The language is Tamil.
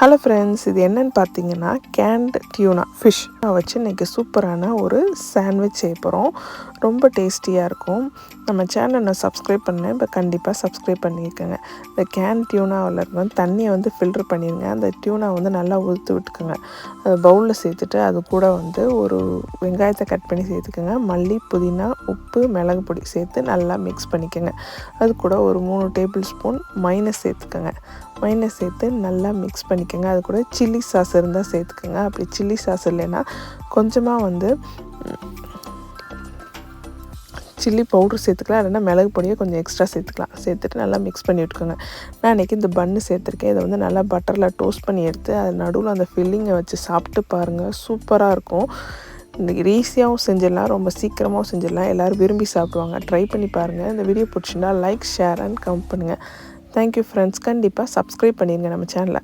ஹலோ ஃப்ரெண்ட்ஸ் இது என்னன்னு பார்த்தீங்கன்னா கேண்ட் டியூனா ஃபிஷ் வச்சு இன்றைக்கி சூப்பரான ஒரு சாண்ட்விச் செய்ய போகிறோம் ரொம்ப டேஸ்டியாக இருக்கும். நம்ம சேனலை நான் சப்ஸ்கிரைப் பண்ணேன் இப்போ கண்டிப்பாக சப்ஸ்கிரைப் பண்ணியிருக்கேங்க இந்த கேன் டியூனாவில் வந்து தண்ணியை வந்து ஃபில்ட்ரு பண்ணிடுங்க. அந்த டியூனா வந்து நல்லா உதுத்து விட்டுக்கோங்க. அது பவுலில் சேர்த்துட்டு அது கூட வந்து ஒரு வெங்காயத்தை கட் பண்ணி சேர்த்துக்கோங்க. மல்லி புதினா உப்பு மிளகு பொடி சேர்த்து நல்லா மிக்ஸ் பண்ணிக்கோங்க. அது கூட ஒரு மூணு டேபிள் ஸ்பூன் மைனஸ் சேர்த்துக்கோங்க. மைனஸ் சேர்த்து நல்லா மிக்ஸ் பண்ணி பண்ணிக்கோங்க. அது கூட சில்லி சாஸ் இருந்தால் சேர்த்துக்கோங்க. அப்படி சில்லி சாஸ் இல்லைன்னா கொஞ்சமாக வந்து சில்லி பவுட்ரு சேர்த்துக்கலாம். இல்லைன்னா மிளகு பொடியை கொஞ்சம் எக்ஸ்ட்ரா சேர்த்துக்கலாம். சேர்த்துட்டு நல்லா மிக்ஸ் பண்ணி விட்டுக்கோங்க. நான் இன்றைக்கி இந்த பன்னு சேர்த்துருக்கேன். இதை வந்து நல்லா பட்டரில் டோஸ்ட் பண்ணி எடுத்து அது நடுவில் அந்த ஃபில்லிங்கை வச்சு சாப்பிட்டு பாருங்கள் சூப்பராக இருக்கும். இந்த ஈஸியாகவும் செஞ்சிடலாம். ரொம்ப சீக்கிரமாகவும் செஞ்சிடலாம். எல்லோரும் விரும்பி சாப்பிடுவாங்க. ட்ரை பண்ணி பாருங்கள் இந்த வீடியோ பிடிச்சிருந்தா லைக் ஷேர் அண்ட் கமெண்ட் பண்ணுங்கள் தேங்க்யூ ஃப்ரெண்ட்ஸ் கண்டிப்பாக சப்ஸ்கிரைப் பண்ணிடுங்க நம்ம சேனலை